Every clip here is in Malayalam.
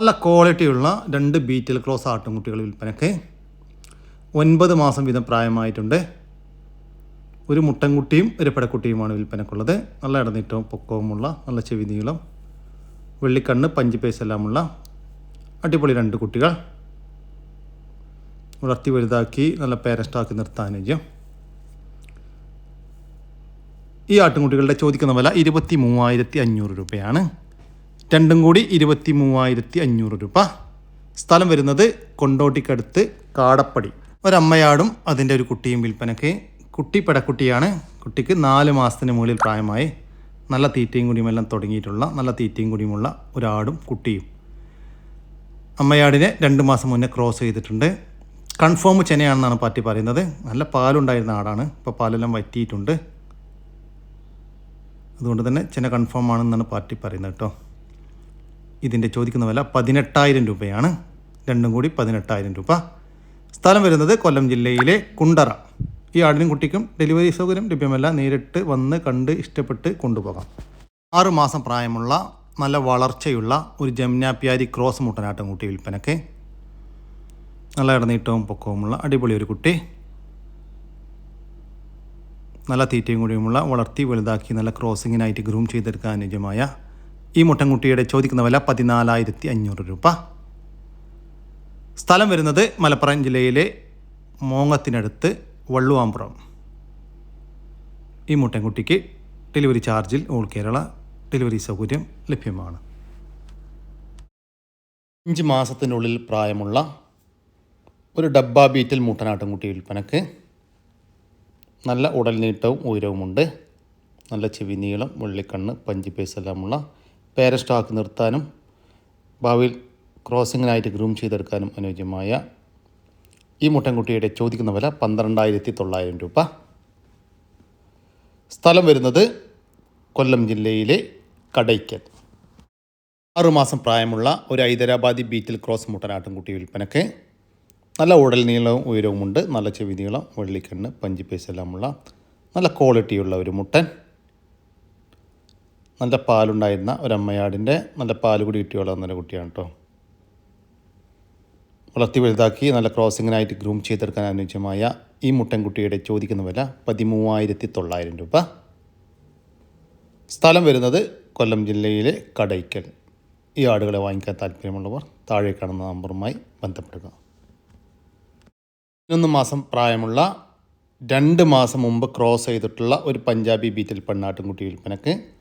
നല്ല ക്വാളിറ്റിയുള്ള രണ്ട് ബീറ്റിൽ ക്രോസ് ആട്ടുംകുട്ടികൾ വിൽപ്പനയ്ക്ക് ഒൻപത് മാസം വീതം പ്രായമായിട്ടുണ്ട്. ഒരു മുട്ടൻകുട്ടിയും ഒരു പെടക്കുട്ടിയുമാണ് വിൽപ്പനക്കുള്ളത്. നല്ല ഇടനീറ്റവും പൊക്കവുമുള്ള നല്ല ചെവി നീളം വെള്ളിക്കണ്ണ് പഞ്ച് പേസ് എല്ലാമുള്ള അടിപൊളി രണ്ട് കുട്ടികൾ. വളർത്തി വലുതാക്കി നല്ല പേരസ്റ്റാക്കി നിർത്താൻ ഈ ആട്ടുംകുട്ടികളുടെ ചോദിക്കുന്ന വില ഇരുപത്തി മൂവായിരത്തി അഞ്ഞൂറ് രൂപയാണ്. രണ്ടും കൂടി ഇരുപത്തി മൂവായിരത്തി അഞ്ഞൂറ് രൂപ. സ്ഥലം വരുന്നത് കൊണ്ടോട്ടിക്കടുത്ത് കാടപ്പടി. ഒരമ്മയാടും അതിന്റെ ഒരു കുട്ടിയും വിൽപ്പനയ്ക്ക്. കുട്ടി പെടക്കുട്ടിയാണ്. കുട്ടിക്ക് നാല് മാസത്തിന് മുകളിൽ പ്രായമായി. നല്ല തീറ്റയും കുടിയുമെല്ലാം തുടങ്ങിയിട്ടുള്ള നല്ല തീറ്റയും കുടിയുമുള്ള ഒരാടും കുട്ടിയും. അമ്മയാടിനെ രണ്ട് മാസം മുന്നേ ക്രോസ് ചെയ്തിട്ടുണ്ട്. കൺഫേം ചെനയാണെന്നാണ് പാർട്ടി പറയുന്നത്. നല്ല പാലുണ്ടായിരുന്ന ആടാണ്. ഇപ്പോൾ പാലെല്ലാം വറ്റിയിട്ടുണ്ട്. അതുകൊണ്ട് തന്നെ ചെന കൺഫേം ആണെന്നാണ് പാർട്ടി പറയുന്നത് കേട്ടോ. ഇതിന്റെ ചോദിക്കുന്ന വില പതിനെട്ടായിരം രൂപയാണ്. രണ്ടും കൂടി പതിനെട്ടായിരം രൂപ. സ്ഥലം വരുന്നത് കൊല്ലം ജില്ലയിലെ കുണ്ടറ. ഈ ആടിനും കുട്ടിക്കും ഡെലിവറി സൗകര്യം ലഭ്യമല്ല. നേരിട്ട് വന്ന് കണ്ട് ഇഷ്ടപ്പെട്ട് കൊണ്ടുപോകാം. ആറുമാസം പ്രായമുള്ള നല്ല വളർച്ചയുള്ള ഒരു ജംനാപ്യാരി ക്രോസ് മുട്ടനാട്ടം കുട്ടി വിൽപ്പനക്ക്. നല്ല ഇടനീട്ടവും പൊക്കവുമുള്ള അടിപൊളി ഒരു കുട്ടി. നല്ല തീറ്റയും കൂടിയുമുള്ള വളർത്തി വലുതാക്കി നല്ല ക്രോസിങ്ങിനായിട്ട് ഗ്രൂം ചെയ്തെടുക്കാൻ അനുയോജ്യമായ ഈ മുട്ടൻകുട്ടിയുടെ ചോദിക്കുന്ന വില പതിനാലായിരത്തി അഞ്ഞൂറ് രൂപ. സ്ഥലം വരുന്നത് മലപ്പുറം ജില്ലയിലെ മോങ്ങത്തിനടുത്ത് വള്ളുവാമ്പുറം. ഈ മുട്ടൻകുട്ടിക്ക് ഡെലിവറി ചാർജിൽ ഓൾ കേരള ഡെലിവറി സൗകര്യം ലഭ്യമാണ്. അഞ്ച് മാസത്തിനുള്ളിൽ പ്രായമുള്ള ഒരു ഡബ്ബ ബീറ്റിൽ മുട്ടനാട്ടുംകുട്ടി വിൽപ്പനക്ക് നല്ല ഉടൽ നീട്ടവും ഉയരവുമുണ്ട്. നല്ല ചെവി നീളം വെള്ളിക്കണ്ണ് പഞ്ച് പേസ് എല്ലാമുള്ള പേര സ്റ്റോക്ക് നിർത്താനും ഭാവിയിൽ ക്രോസിങ്ങിനായിട്ട് ഗ്രൂം ചെയ്തെടുക്കാനും അനുയോജ്യമായ ഈ മുട്ടൻകുട്ടിയുടെ ചോദിക്കുന്ന വില പന്ത്രണ്ടായിരത്തി തൊള്ളായിരം രൂപ. സ്ഥലം വരുന്നത് കൊല്ലം ജില്ലയിലെ കടയ്ക്കൽ. ആറുമാസം പ്രായമുള്ള ഒരു ഹൈദരാബാദി ബീറ്റിൽ ക്രോസ് മുട്ടനാട്ടിൻകുട്ടി വിൽപ്പനക്ക് നല്ല ഉടൽ നീളവും ഉയരവുമുണ്ട് നല്ല ചെവി നീളം വെള്ളിക്കണ്ണ് പഞ്ച് പീസ് എല്ലാമുള്ള നല്ല ക്വാളിറ്റിയുള്ള ഒരു മുട്ടൻ. നല്ല പാലുണ്ടായിരുന്ന ഒരമ്മയാടിന്റെ നല്ല പാൽ കൂടി കിട്ടി വളർന്നൊരു കുട്ടിയാണ് കേട്ടോ വളർത്തി വലുതാക്കി നല്ല ക്രോസിങ്ങിനായിട്ട് ഗ്രൂം ചെയ്തെടുക്കാൻ അനുയോജ്യമായ ഈ മുട്ടൻകുട്ടിയുടെ ചോദിക്കുന്ന വില പതിമൂവായിരത്തി തൊള്ളായിരം രൂപ. സ്ഥലം വരുന്നത് കൊല്ലം ജില്ലയിലെ കടയ്ക്കൽ. ഈ ആടുകളെ വാങ്ങിക്കാൻ താല്പര്യമുള്ളവർ താഴെ കാണുന്ന നമ്പറുമായി ബന്ധപ്പെടുക. പതിനൊന്ന് മാസം പ്രായമുള്ള രണ്ട് മാസം മുമ്പ് ക്രോസ് ചെയ്തിട്ടുള്ള ഒരു പഞ്ചാബി ബീറ്റൽ പെണ്ണാട്ടിൻകുട്ടി വിൽപ്പനക്ക്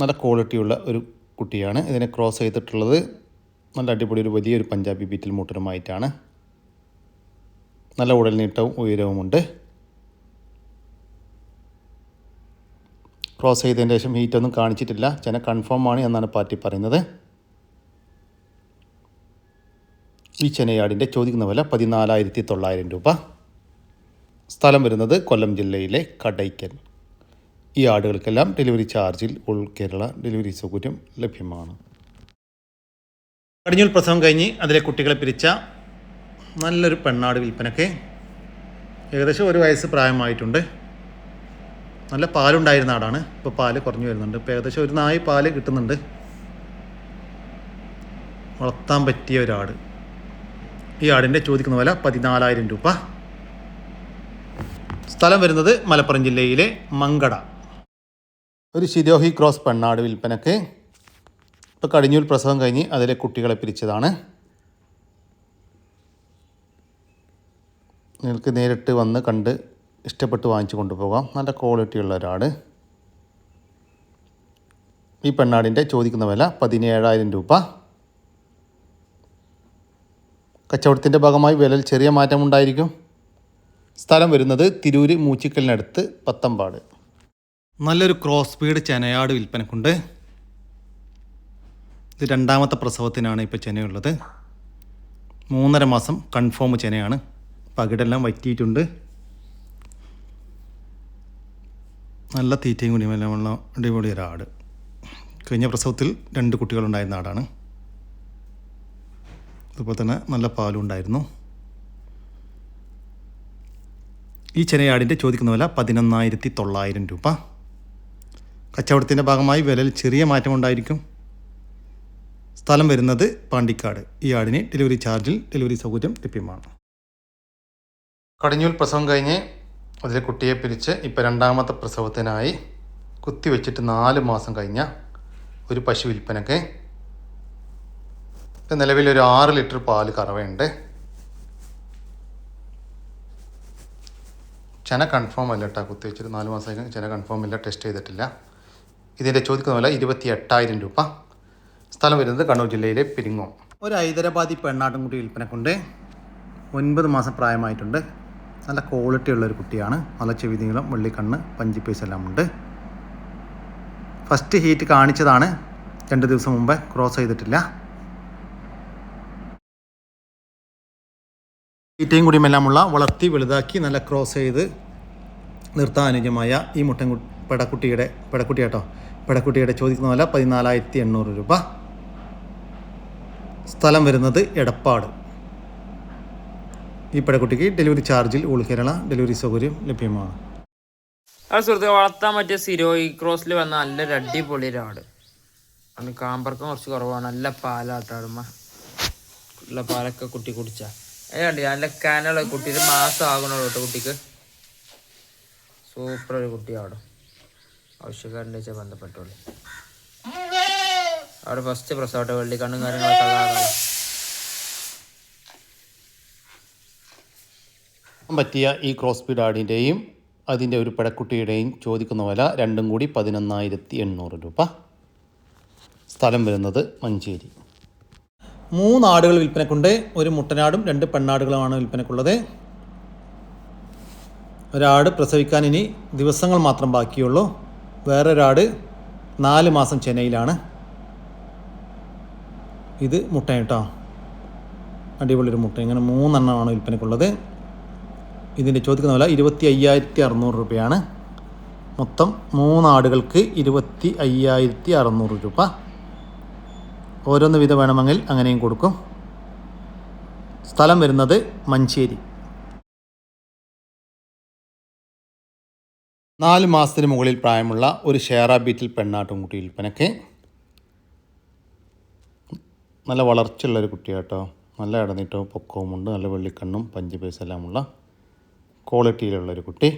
നല്ല ക്വാളിറ്റിയുള്ള ഒരു കുട്ടിയാണ്. ഇതിനെ ക്രോസ് ചെയ്തിട്ടുള്ളത് നല്ല അടിപൊളി ഒരു വലിയൊരു പഞ്ചാബി ബീറ്റിൽ മൂട്ടറുമായിട്ടാണ് നല്ല ഉടൽ നീട്ടവും ഉയരവുമുണ്ട് ക്രോസ് ചെയ്തതിന് ശേഷം ഹീറ്റൊന്നും കാണിച്ചിട്ടില്ല. ചെന കൺഫേം ആണ് എന്നാണ് പാർട്ടി പറയുന്നത്. ഈ ചെനയാടിന്റെ ചോദിക്കുന്ന വില പതിനാലായിരത്തി തൊള്ളായിരം രൂപ. സ്ഥലം വരുന്നത് കൊല്ലം ജില്ലയിലെ കടയ്ക്കൽ ഈ ആടുകൾക്കെല്ലാം ഡെലിവറി ചാർജിൽ ഉൾ കേരള ഡെലിവറി സൗകര്യം ലഭ്യമാണ്. കടിഞ്ഞൂൽ പ്രസവം കഴിഞ്ഞ് അതിലെ കുട്ടികളെ പിരിച്ച നല്ലൊരു പെണ്ണാട് വിൽപ്പനക്ക് ഏകദേശം ഒരു വയസ്സ് പ്രായമായിട്ടുണ്ട്. നല്ല പാലുണ്ടായിരുന്ന ആടാണ്. ഇപ്പോൾ പാൽ കുറഞ്ഞു വരുന്നുണ്ട്. ഇപ്പോൾ ഏകദേശം ഒരു നായി പാൽ കിട്ടുന്നുണ്ട്. വളർത്താൻ പറ്റിയ ഒരാട് ഈ ആടിന്റെ ചോദിക്കുന്ന വില പതിനാലായിരം രൂപ. സ്ഥലം വരുന്നത് മലപ്പുറം ജില്ലയിലെ മങ്കട. ഒരു ശിരോഹി ക്രോസ് പെണ്ണാട് വിൽപ്പനക്ക് ഇപ്പോൾ കടിഞ്ഞൂൽ പ്രസവം കഴിഞ്ഞ് അതിലെ കുട്ടികളെ പിരിച്ചതാണ്. നിങ്ങൾക്ക് നേരിട്ട് വന്ന് കണ്ട് ഇഷ്ടപ്പെട്ട് വാങ്ങിച്ചു കൊണ്ടുപോകാം. നല്ല ക്വാളിറ്റിയുള്ള ഒരാട്. ഈ പെണ്ണാടിന്റെ ചോദിക്കുന്ന വില പതിനേഴായിരം രൂപ. കച്ചവടത്തിന്റെ ഭാഗമായി വിലയിൽ ചെറിയ മാറ്റമുണ്ടായിരിക്കും. സ്ഥലം വരുന്നത് തിരൂര് മൂച്ചിക്കലിനടുത്ത് പത്തമ്പാട്. നല്ലൊരു ക്രോസ് സ്പീഡ് ചെനയാട് വിൽപ്പനക്കുണ്ട്. ഇത് രണ്ടാമത്തെ പ്രസവത്തിനാണ് ഇപ്പോൾ ചെനയുള്ളത്. മൂന്നര മാസം കൺഫേം ചെനയാണ്. പകിടെല്ലാം വറ്റിയിട്ടുണ്ട്. നല്ല തീറ്റയും ഉള്ള അടിപൊളി ഒരാട് കഴിഞ്ഞ പ്രസവത്തിൽ രണ്ട് കുട്ടികളുണ്ടായിരുന്ന ആടാണ്. അതുപോലെ തന്നെ നല്ല പാലും ഉണ്ടായിരുന്നു. ഈ ചെനയാടിന്റെ ചോദിക്കുന്ന വില പതിനൊന്നായിരത്തി തൊള്ളായിരം രൂപ. കച്ചവടത്തിന്റെ ഭാഗമായി വിലയിൽ ചെറിയ മാറ്റമുണ്ടായിരിക്കും സ്ഥലം വരുന്നത് പാണ്ടിക്കാട്. ഈ ആടിന് ഡെലിവറി ചാർജിൽ ഡെലിവറി സൗകര്യം ലഭ്യമാണ്. കടിഞ്ഞൂൽ പ്രസവം കഴിഞ്ഞ് അതിലെ കുട്ടിയെ പിരിച്ച് ഇപ്പോൾ രണ്ടാമത്തെ പ്രസവത്തിനായി കുത്തിവെച്ചിട്ട് നാല് മാസം കഴിഞ്ഞ ഒരു പശു വിൽപ്പനക്ക് ഇപ്പം നിലവിൽ ഒരു ആറ് ലിറ്റർ പാൽ കറവയുണ്ട്. ചെന കൺഫേം അല്ല കേട്ടോ കുത്തിവെച്ചിട്ട് നാല് മാസം ചെന കൺഫേം ഇല്ല ടെസ്റ്റ് ചെയ്തിട്ടില്ല. ഇതിന്റെ ചോദിക്കുന്ന വില ഇരുപത്തി എട്ടായിരം രൂപ. സ്ഥലം വരുന്നത് കണ്ണൂർ ജില്ലയിലെ പെരിങ്ങോം. ഒരു ഹൈദരാബാദി പെണ്ണാട്ടുംകുട്ടി വിൽപ്പനക്കുണ്ട്. ഒൻപത് മാസം പ്രായമായിട്ടുണ്ട്. നല്ല ക്വാളിറ്റി ഉള്ളൊരു കുട്ടിയാണ്. നല്ല ചെവി നീളം വെള്ളിക്കണ്ണ് പഞ്ചി പൈസ എല്ലാം ഉണ്ട്. ഫസ്റ്റ് ഹീറ്റ് കാണിച്ചതാണ്. രണ്ട് ദിവസം മുമ്പ് ക്രോസ് ചെയ്തിട്ടില്ല. തീറ്റയും കുടിയുമെല്ലാമുള്ള വളർത്തി വലുതാക്കി നല്ല ക്രോസ് ചെയ്ത് നിർത്താൻ അനുജമായ ഈ മുട്ടൻ പെടക്കുട്ടിയുടെ പെടക്കുട്ടി കേട്ടോ പെടക്കുട്ടിയുടെ ചോദിക്കുന്ന വില പതിനാലായിരത്തി എണ്ണൂറ് രൂപ. സ്ഥലം വരുന്നത് എടപ്പാട്. ഈ പെടക്കുട്ടിക്ക് ഡെലിവറി ചാർജിൽ ഓൾ കേരള ഡെലിവറി സൗകര്യം ലഭ്യമാണ്. ആ സുഹൃത്ത് വളർത്താൻ പറ്റിയ സിരോയി ക്രോസിൽ വന്ന നല്ലൊരു അടിപൊളി ഒരാട് അതിന് കാമ്പർക്കം കുറച്ച് കുറവാണ്. നല്ല പാലാട്ടാടുമ്മ ഉള്ള പാലൊക്കെ കുട്ടി കുടിച്ച. കണ്ടി നല്ല കാനുള്ള കുട്ടിയിൽ മാസം ആകണുള്ളൂ കേട്ടോ കുട്ടിക്ക്. സൂപ്പർ ഒരു കുട്ടിയാണ് ആവശ്യക്കാരന്റെ വെച്ചാൽ ബന്ധപ്പെട്ടോളൂ അവിടെ ഫസ്റ്റ് പ്രസവട്ടെ വെള്ളിക്കണ്ണും കാര്യങ്ങളൊക്കെ ഉള്ളതാണ് പറ്റിയ ഈ ക്രോസ് ബീഡ് ആടിന്റെയും അതിന്റെ ഒരു പെടക്കുട്ടിയുടെയും ചോദിക്കുന്ന വില രണ്ടും കൂടി പതിനൊന്നായിരത്തി എണ്ണൂറ് രൂപ. സ്ഥലം വരുന്നത് മഞ്ചേരി. മൂന്ന് ആടുകൾ വിൽപ്പനക്കുണ്ട്. ഒരു മുട്ടനാടും രണ്ട് പെണ്ണാടുകളുമാണ് വിൽപ്പനക്കുള്ളത്. ഒരാട് പ്രസവിക്കാൻ ഇനി ദിവസങ്ങൾ മാത്രം ബാക്കിയുള്ളൂ. വേറൊരാട് നാല് മാസം ചെന്നൈയിലാണ്. ഇത് മുട്ട കേട്ടോ. അടിപൊളി ഒരു മുട്ട. ഇങ്ങനെ മൂന്നെണ്ണമാണ് വിൽപ്പനക്കുള്ളത് ഇതിന്റെ ചോദിക്കുന്ന വില ഇരുപത്തി അയ്യായിരത്തി അറുന്നൂറ് രൂപയാണ്. മൊത്തം മൂന്നാടുകൾക്ക് ഇരുപത്തി അയ്യായിരത്തി അറുന്നൂറ് രൂപ. ഓരോന്ന് വിധം വേണമെങ്കിൽ അങ്ങനെയും കൊടുക്കും. സ്ഥലം വരുന്നത് മഞ്ചേരി. നാല് മാസത്തിന് മുകളിൽ പ്രായമുള്ള ഒരു ഷെയർ ബീറ്റിൽ പെണ്ണാട്ടുംകുട്ടി വിൽപ്പനയ്ക്ക് നല്ല വളർച്ചയുള്ളൊരു കുട്ടിയാട്ടോ. നല്ല ഇടനീട്ടവും പൊക്കവുമുണ്ട് നല്ല വെള്ളിക്കണ്ണും പഞ്ച് പൈസ എല്ലാമുള്ള ക്വാളിറ്റിയിലുള്ള ഒരു കുട്ടി.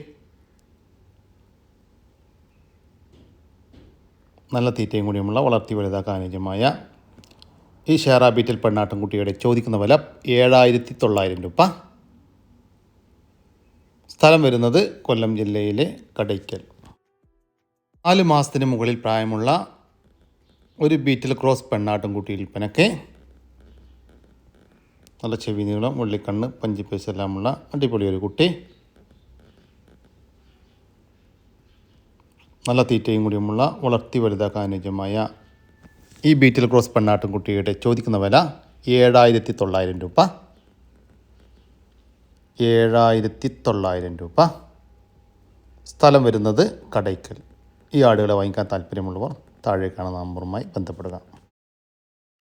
നല്ല തീറ്റയും കൂടിയുമുള്ള വളർത്തി വലുതാക്കാൻ അനുയോജ്യമായ ഈ ഷെയർ ബീറ്റിൽ പെണ്ണാട്ടുംകുട്ടിയുടെ ചോദിക്കുന്ന വില ഏഴായിരത്തി തൊള്ളായിരം രൂപ. സ്ഥലം വരുന്നത് കൊല്ലം ജില്ലയിലെ കടയ്ക്കൽ. നാല് മാസത്തിന് മുകളിൽ പ്രായമുള്ള ഒരു ബീറ്റിൽ ക്രോസ് പെണ്ണാട്ടുംകുട്ടി വിൽപ്പനയ്ക്ക് നല്ല ചെവി നീളം വെള്ളിക്കണ്ണ് പഞ്ചി പൈസ എല്ലാമുള്ള അടിപൊളി ഒരു കുട്ടി. നല്ല തീറ്റയും കൂടിയുമുള്ള വളർത്തി വലുതാക്കാൻ അനുയോജ്യമായ ഈ ബീറ്റിൽ ക്രോസ് പെണ്ണാട്ടുംകുട്ടിയുടെ ചോദിക്കുന്ന വില ഏഴായിരത്തി തൊള്ളായിരം രൂപ. ഏഴായിരത്തി തൊള്ളായിരം രൂപ സ്ഥലം വരുന്നത് കടയ്ക്കൽ. ഈ ആടുകളെ വാങ്ങിക്കാൻ താല്പര്യമുള്ളവർ താഴെ കാണുന്ന നമ്പറുമായി ബന്ധപ്പെടുക.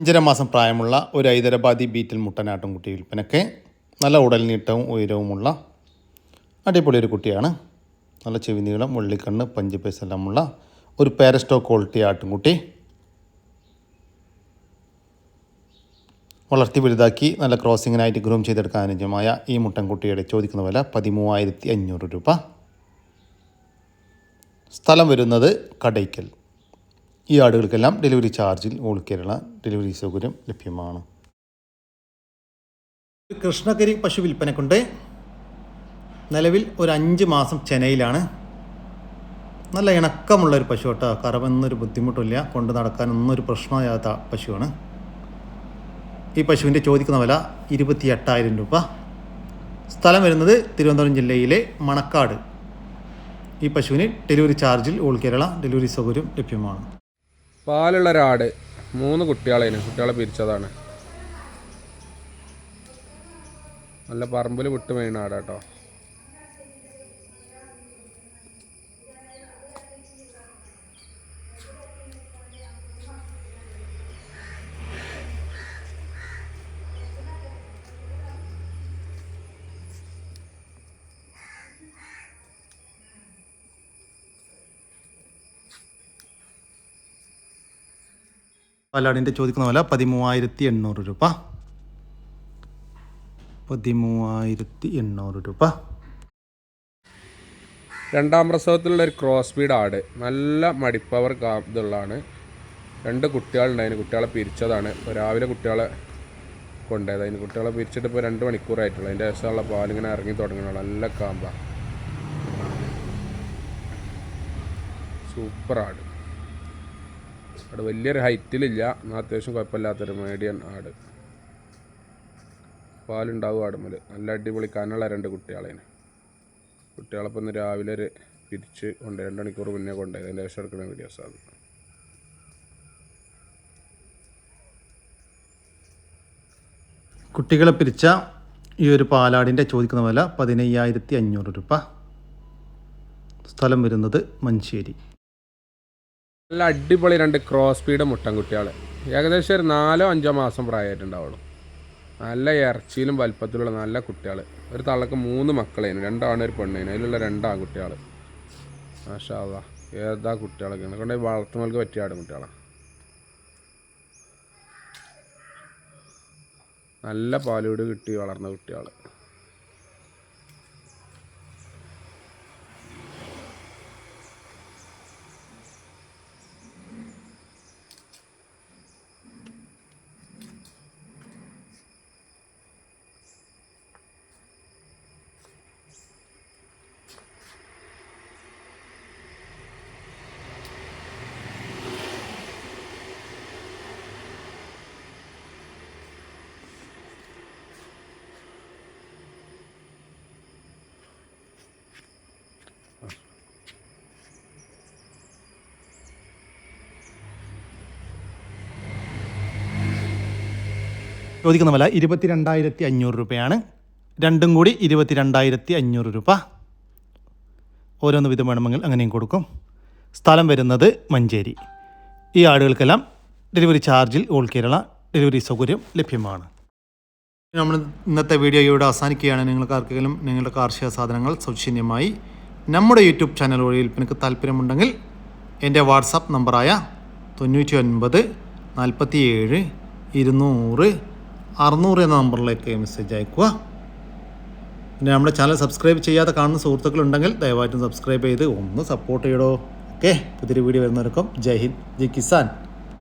അഞ്ചര മാസം പ്രായമുള്ള ഒരു ഹൈദരാബാദി ബീറ്റിൽ മുട്ടനാട്ടുംകുട്ടി വിൽപ്പനയ്ക്ക് നല്ല ഉടൽ നീട്ടവും ഉയരവുമുള്ള അടിപൊളി ഒരു കുട്ടിയാണ്. നല്ല ചെവി നീളം വെള്ളിക്കണ്ണ് പഞ്ച് പൈസ എല്ലാമുള്ള ഒരു പാരസ്റ്റോ ക്വാളിറ്റി ആട്ടുംകുട്ടി. വളർത്തി വലുതാക്കി നല്ല ക്രോസിങ്ങിനായിട്ട് ഗ്രൂം ചെയ്തെടുക്കാൻ അനുജമായ ഈ മുട്ടൻകുട്ടിയുടെ ചോദിക്കുന്ന വില പതിമൂവായിരത്തി അഞ്ഞൂറ് രൂപ. സ്ഥലം വരുന്നത് കടയ്ക്കൽ. ഈ ആടുകൾക്കെല്ലാം ഡെലിവറി ചാർജിൽ ഓൾ കേരള ഡെലിവറി സൗകര്യം ലഭ്യമാണ്. കൃഷ്ണകരി പശു വിൽപ്പനക്കുണ്ട് നിലവിൽ ഒരു അഞ്ച് മാസം ചെന്നൈയിലാണ്. നല്ല ഇണക്കമുള്ളൊരു പശു കേട്ടോ. കറവെന്നൊരു ബുദ്ധിമുട്ടില്ല കൊണ്ട് നടക്കാനൊന്നും ഒരു പ്രശ്നമില്ലാത്ത പശുവാണ്. ഈ പശുവിന്റെ ചോദിക്കുന്ന വില ഇരുപത്തി എട്ടായിരം രൂപ. സ്ഥലം വരുന്നത് തിരുവനന്തപുരം ജില്ലയിലെ മണക്കാട്. ഈ പശുവിന് ഡെലിവറി ചാർജിൽ ഓൾ കേരള ഡെലിവറി സൗകര്യം ലഭ്യമാണ്. പാലുള്ള ഒരാട് മൂന്ന് കുട്ടികളേനു കുട്ടികളെ പിരിച്ചതാണ്. നല്ല പറമ്പിൽ വിട്ട് ആടാട്ടോ പാലാടിന്റെ ചോദിക്കുന്ന വില പതിമൂവായിരത്തി എണ്ണൂറ് രൂപ. പതിമൂവായിരത്തി എണ്ണൂറ് രൂപ. രണ്ടാം പ്രസവത്തിലുള്ള ഒരു ക്രോസ് ബീഡ് ആട്. നല്ല മടിപ്പവർ ഇതുള്ളതാണ്. രണ്ട് കുട്ടികളുണ്ടായിരുന്നു കുട്ടികളെ പിരിച്ചതാണ്. രാവിലെ കുട്ടികളെ കൊണ്ടുപോയത്. അതിന് കുട്ടികളെ പിരിച്ചിട്ട് ഇപ്പോൾ രണ്ട് മണിക്കൂറായിട്ടുള്ളൂ. അതിന്റെ ശേഷമുള്ള പാലിങ്ങനെ ഇറങ്ങി തുടങ്ങണം നല്ല കാമ്പ. സൂപ്പർ ആട് വലിയൊരു ഹൈറ്റിലില്ല. എന്നാൽ അത്യാവശ്യം കുഴപ്പമില്ലാത്തൊരു മീഡിയൻ ആട്. പാലുണ്ടാവും ആടുമ്മൽ നല്ല അടിപൊളി കനുള്ള രണ്ട് കുട്ടികളേന്. കുട്ടികളപ്പം ഇന്ന് രാവിലെ ഒരു പിരിച്ച് കൊണ്ട് രണ്ട് മണിക്കൂർ മുന്നേ കൊണ്ടുപോയി. അതിന്റെ ശേഷം എടുക്കുന്ന വീഡിയോസ് ആണ്. കുട്ടികളെ പിരിച്ച ഈ ഒരു പാലാടിന്റെ ചോദിക്കുന്ന വില പതിനയ്യായിരത്തി അഞ്ഞൂറ് രൂപ. സ്ഥലം വരുന്നത് മഞ്ചേരി. നല്ല അടിപൊളി രണ്ട് ക്രോസ് സ്പീഡ് മുട്ടൻകുട്ടികൾ ഏകദേശം ഒരു നാലോ അഞ്ചോ മാസം പ്രായമായിട്ടുണ്ടാവുള്ളൂ. നല്ല ഇറച്ചിയിലും വലുപ്പത്തിലുള്ള നല്ല കുട്ടികൾ ഒരു തള്ളക്ക് മൂന്ന് മക്കളേനു. രണ്ടാണ് ഒരു പെണ്ണേനു. അതിലുള്ള രണ്ടാ കുട്ടികൾ മാഷാവാ ഏതാ കുട്ടികളൊക്കെയാണ് കൊണ്ട് വളർത്തുന്നവർക്ക് പറ്റിയ ആടും കുട്ടികളാണ് നല്ല പാലൂട് കിട്ടി വളർന്ന കുട്ടികൾ ചോദിക്കുന്ന വില ഇരുപത്തി രണ്ടായിരത്തി അഞ്ഞൂറ് രൂപയാണ്. രണ്ടും കൂടി ഇരുപത്തി രണ്ടായിരത്തി അഞ്ഞൂറ് രൂപ. ഓരോന്ന് വിധം വേണമെങ്കിൽ അങ്ങനെയും കൊടുക്കും. സ്ഥലം വരുന്നത് മഞ്ചേരി. ഈ ആടുകൾക്കെല്ലാം ഡെലിവറി ചാർജിൽ ഓൾ കേരള ഡെലിവറി സൗകര്യം ലഭ്യമാണ്. നമ്മൾ ഇന്നത്തെ വീഡിയോ ഇവിടെ അവസാനിക്കുകയാണ്. നിങ്ങൾക്ക് ആർക്കെങ്കിലും നിങ്ങളുടെ കാർഷിക സാധനങ്ങൾ സൗജന്യമായി നമ്മുടെ യൂട്യൂബ് ചാനൽ വഴി വിൽപ്പനക്ക് താല്പര്യമുണ്ടെങ്കിൽ എന്റെ വാട്സാപ്പ് നമ്പറായ തൊണ്ണൂറ്റി ഒൻപത് നാൽപ്പത്തി ഏഴ് ഇരുന്നൂറ് അറുന്നൂറ് എന്ന നമ്പറിലേക്ക് മെസ്സേജ് അയക്കുക. പിന്നെ നമ്മുടെ ചാനൽ സബ്സ്ക്രൈബ് ചെയ്യാതെ കാണുന്ന സുഹൃത്തുക്കളുണ്ടെങ്കിൽ ദയവായിട്ടും സബ്സ്ക്രൈബ് ചെയ്ത് ഒന്ന് സപ്പോർട്ട് ചെയ്യടോ. ഓക്കെ പുതിയൊരു വീഡിയോ വരുന്നവർക്കും ജയ് ഹിന്ദ് ജയ് കിസാൻ.